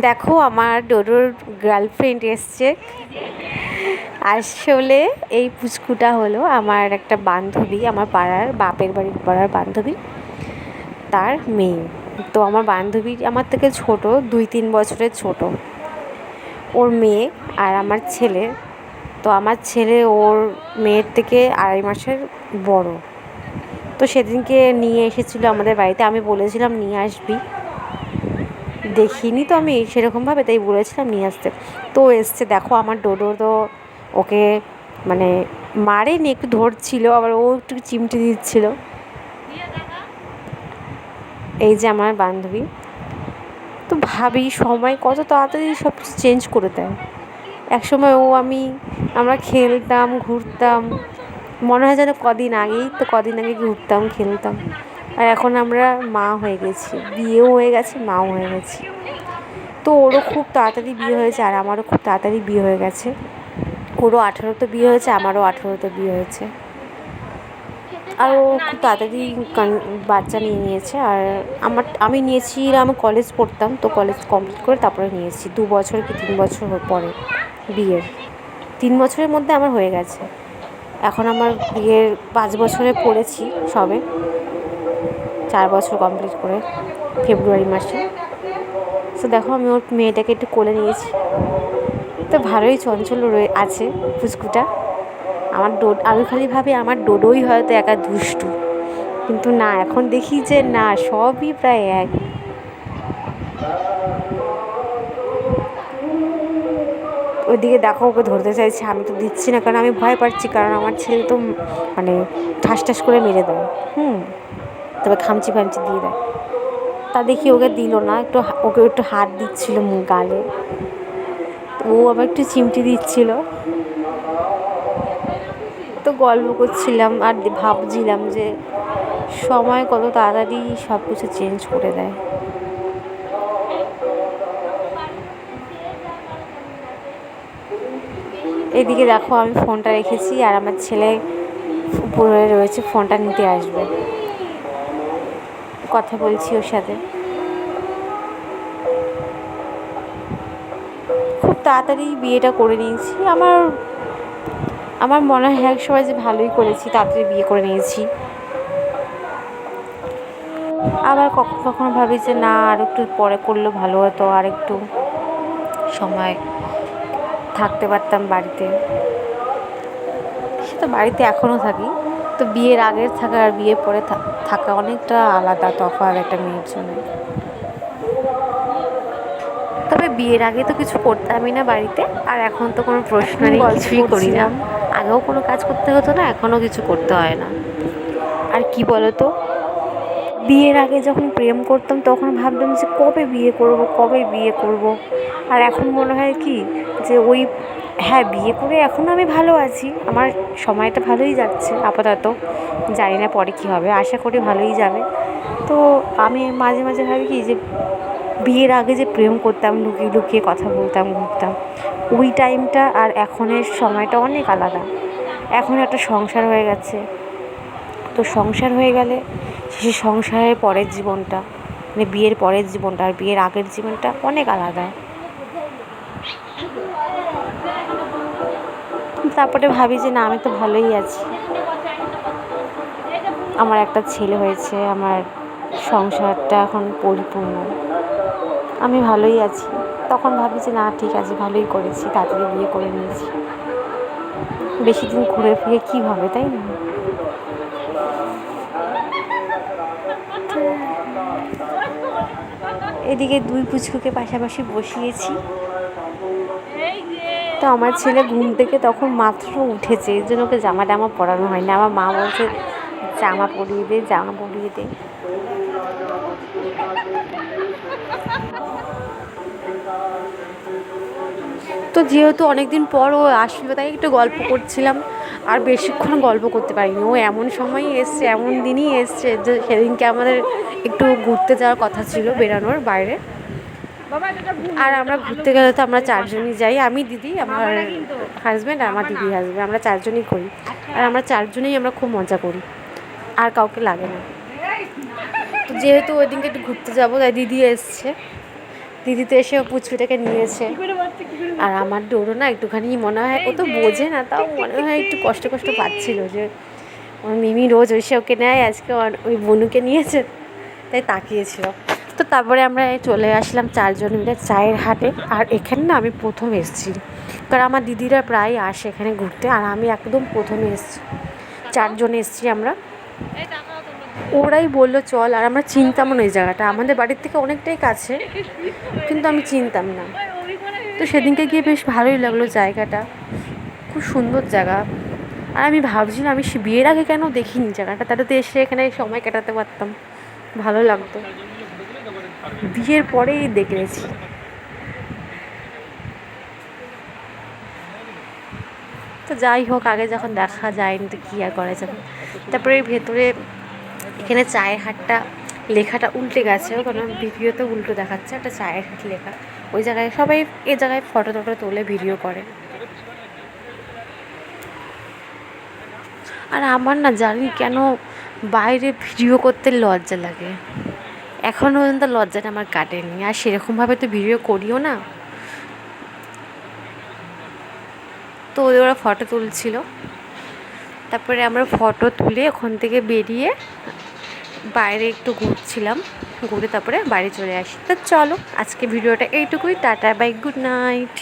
দেখো, আমার ডোডোর গার্লফ্রেন্ড এসছে। আসলে এই পুচকুটা হলো আমার একটা বান্ধবী, আমার পাড়ার, বাপের বাড়ির পাড়ার বান্ধবী, তার মেয়ে। তো আমার বান্ধবী আমার থেকে ছোট, দুই তিন বছরের ছোট। ওর মেয়ে আর আমার ছেলে। তো আমার ছেলে ওর মেয়ের থেকে আড়াই মাসের বড়। তো সেদিনকে নিয়ে এসেছিল আমাদের বাড়িতে। আমি বলেছিলাম, নিয়ে আসবি। দেখিনি তো আমি সেরকমভাবে তাই বলেছিলাম নিয়ে আসতে। তো এসছে, দেখো আমার ডোডো তো ওকে মানে মারেনি, একটু ধরছিল, আবার ও একটু চিমটি দিচ্ছিল। এই যে আমার বান্ধবী। তো ভাবি, সময় কত তাড়াতাড়ি সব কিছু চেঞ্জ করে দেয়। এক সময় ও আমি, আমরা খেলতাম, ঘুরতাম, মনে হয় যেন কদিন আগেই তো কদিন আগে ঘুরতাম, খেলতাম। আর এখন আমরা মা হয়ে গেছি, বিয়েও হয়ে গেছে, মাও হয়ে গেছি। তো ওরও খুব তাড়াতাড়ি বিয়ে হয়েছে আর আমারও খুব তাড়াতাড়ি বিয়ে হয়ে গেছে। ওরও আঠেরোতে বিয়ে হয়েছে, আমারও আঠেরোতে বিয়ে হয়েছে। আর ও খুব তাড়াতাড়ি বাচ্চা নিয়ে নিয়েছে আর আমার, আমি নিয়েছি, আমি কলেজ পড়তাম, তো কলেজ কমপ্লিট করে তারপরে নিয়েছি। দু বছর কি তিন বছর পরে বিয়ের। তিন বছরের মধ্যে আমার হয়ে গেছে। এখন আমার বিয়ের পাঁচ বছরে পড়েছি সবে। চার বছর কমপ্লিট করে ফেব্রুয়ারি মাসে। তো দেখো, আমি ওর মেয়েটাকে একটু কোলে নিয়েছি। তো ভালোই চঞ্চল রয়ে আছে ফুচকুটা আমার ডো আমি খালি ভাবি আমার ডোডোই হয়তো একা দুষ্টু। কিন্তু না, এখন দেখি যে না, সবই প্রায় এক। ওইদিকে দেখো, ওকে ধরতে চাইছে। আমি তো দিচ্ছি না, কারণ আমি ভয় পাচ্ছি, কারণ আমার ছেলে তো মানে ঠাস ঠাস করে মেরে দেয়। হুম। তবে খামচি ফামচি দিয়ে দেয়। তা দেখি ওকে দিল না, একটু ওকে একটু হাত দিচ্ছিল গালে। ও আবার একটু চিমটি দিচ্ছিল। তো গল্প করছিলাম আর ভাবছিলাম যে সময় কত তাড়াতাড়ি সব কিছু চেঞ্জ করে দেয়। এদিকে দেখো আমি ফোনটা রেখেছি আর আমার ছেলে উপরে রয়েছে ফোনটা নিতে আসবে। কথা বলছি ওর সাথে। খুব তাড়াতাড়ি বিয়েটা করে নিয়েছি। আমার আমার মনে হয় এক সময় যে ভালোই করেছি, তাড়াতাড়ি বিয়ে করে নিয়েছি। আবার কখনো কখনো ভাবি যে না, আর একটু পরে করলে ভালো হতো, আর একটু সময় থাকতে পারতাম বাড়িতে। সে তো বাড়িতে এখনও থাকি, তো বিয়ের আগের থাকা আর বিয়ের পরে থাকা। অনেকটা আলাদা তফাৎ একটা মেয়ের জন্য। তবে বিয়ের আগে তো কিছু করতামই না বাড়িতে আর এখন তো কোনো প্রশ্ন নেই কিছুই করি না। আগেও কোনো কাজ করতে হতো না এখনও কিছু করতে হয় না। আর কি বলো তো বিয়ের আগে যখন প্রেম করতাম তখন ভাবতাম যে কবে বিয়ে করব কবে বিয়ে করব? আর এখন মনে হয় কি যে ওই হ্যাঁ বিয়ে করে এখন আমি ভালো আছি, আমার সময়টা ভালোই যাচ্ছে, আপাতত। জানি না পরে কী হবে, আশা করি ভালোই যাবে। তো আমি মাঝে মাঝে ভাবি কি যে বিয়ের আগে যে প্রেম করতাম, লুকিয়ে লুকিয়ে কথা বলতাম, ঘুরতাম, ওই টাইমটা আর এখনের সময়টা অনেক আলাদা। এখন একটা সংসার হয়ে গেছে। তো সংসার হয়ে গেলে সে সংসারের পরের জীবনটা মানে বিয়ের পরের জীবনটা আর বিয়ের আগের জীবনটা অনেক আলাদা। তারপরে ভাবি যে, না, আমি তো ভালোই আছি। আমার একটা ছেলে হয়েছে, আমার সংসারটা এখন পরিপূর্ণ। আমি ভালোই আছি। তখন ভাবি যে, না, ঠিক আছে, ভালোই করেছি, তাড়াতাড়ি বিয়ে করে নিয়েছি। বেশি দিন ঘুরে ফিরে কী হবে, তাই না? এদিকে দুই পুচকুকে পাশাপাশি বসিয়েছি। তো আমার ছেলে ঘুম থেকে তখন মাত্র উঠেছে, এর জন্য ওকে জামা টামা পরানো হয়নি। আমার মা বলছে, জামা পরিয়ে দে, জামা পরিয়ে দে। তো যেহেতু অনেক দিন পর ও আসলো, তাই একটু গল্প করছিলাম। আর বেশিক্ষণ গল্প করতে পারিনি। ও এমন সময়ই এসছে, এমন দিনই এসছে যে সেদিনকে আমাদের একটু ঘুরতে যাওয়ার কথা ছিল বেরানোর বাইরে। আর আমরা ঘুরতে গেলে তো আমরা চারজনই যাই। আমি দিদি আমার হাজব্যান্ড আর আমার দিদি হাজব্যান্ড আমরা চারজনই করি। আর আমরা চারজনেই আমরা খুব মজা করি। আর কাউকে লাগে না। তো যেহেতু ওই দিনকে একটু ঘুরতে যাব তাই দিদি এসছে। দিদি তো এসে পুচকুটাকে নিয়েছে। আর আমার ডোরো না একটুখানি মনে হয় ও তো বোঝে না তাও মনে হয় একটু কষ্ট কষ্ট পাচ্ছিল যে ওর মিমি রোজ ওই সে ওকে নেয় আজকে ওই বনুকে নিয়েছে তাই তাকিয়েছিল। তারপরে আমরা চলে আসলাম চারজন মিলে চায়ের হাটে। আর এখানে না আমি প্রথম এসেছি। কারণ আমার দিদিরা প্রায় আসে এখানে ঘুরতে, আর আমি একদম প্রথমে এসেছি। চারজন এসেছি আমরা। ওরাই বলল, চল। আর আমরা চিনতাম না এই জায়গাটা। আমাদের বাড়ির থেকে অনেকটাই কাছে, কিন্তু আমি চিনতাম না। তো সেদিনকে গিয়ে বেশ ভালোই লাগল জায়গাটা। খুব সুন্দর জায়গা। আর আমি ভাবছিলাম, আমি বিয়ের আগে কেন দেখিনি জায়গাটা? তাহলে তো এসে এখানে সময় কাটাতে পারতাম। ভালো লাগতো। বিয়ের পরেই দেখেছি তো যাই হোক, আগে যখন দেখা যায়নি তো কী আর করা যাবে? তারপরে ভেতরে এখানে চায়ের হাটটা, লেখাটা উল্টে গেছে। কারণ ভিডিওতে উল্টো দেখাচ্ছে, একটা চায়ের হাট লেখা। ওই জায়গায় সবাই, এ জায়গায় ফটো টটো তোলে, ভিডিও করে। আর আমার না জানি কেন বাইরে ভিডিও করতে লজ্জা লাগে। এখনও পর্যন্ত লজ্জাটা আমার কাটেনি। আর সেরকমভাবে তো ভিডিও করিও না। তো ওদের ওরা ফটো তুলছিল। তারপরে আমরা ফটো তুলে ওখান থেকে বেরিয়ে বাইরে একটু ঘুরছিলাম। ঘুরে তারপরে বাড়ি চলে আসি। তো চলো, আজকে ভিডিওটা এইটুকুই। Tata bye good night